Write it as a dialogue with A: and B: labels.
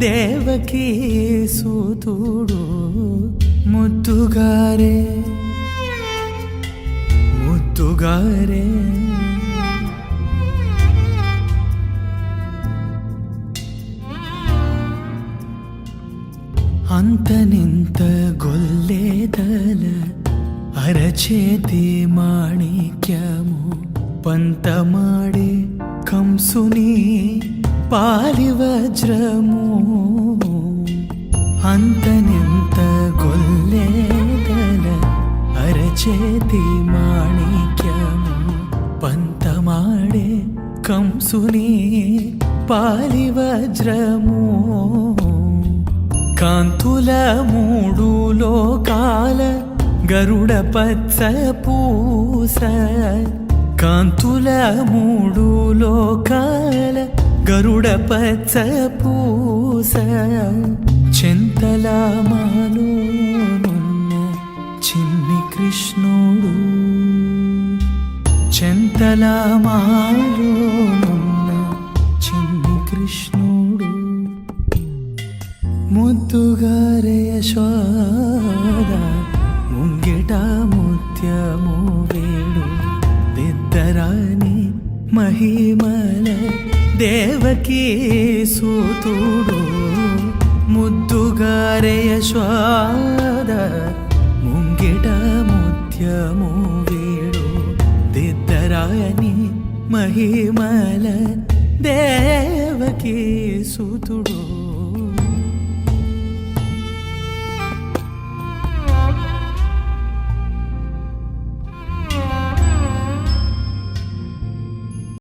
A: దేవకీ సూతుడు ముద్దుగారే ముద్దుగారే అంతనింత గొల్లేదల అరచేతి మాణిక్యము పంతమాడే కంసుని పాలి పాలివజ్రము అంతనింత గొల్లేగల అరచేతి మాణిక్యము పంతమాడే కంసుని పాలివజ్రము కాంతుల మూడు లోకాల గరుడ పచ్చ పూస కాంతుల మూడు లోకాల గరుడ పచ్చ పూస చింతల చిన్ని కృష్ణుడు. చింతల చిన్ని కృష్ణుడు. ముద్దుగారే యశోద ముంగిట ముత్యము వేడు దిద్దరాని మహిమల దేవకీ సూతుడు ముద్దుగారే యశోద ముంగిట ముత్యము వేడు దిద్దరాయని మహిమల దేవకీ సూతుడు.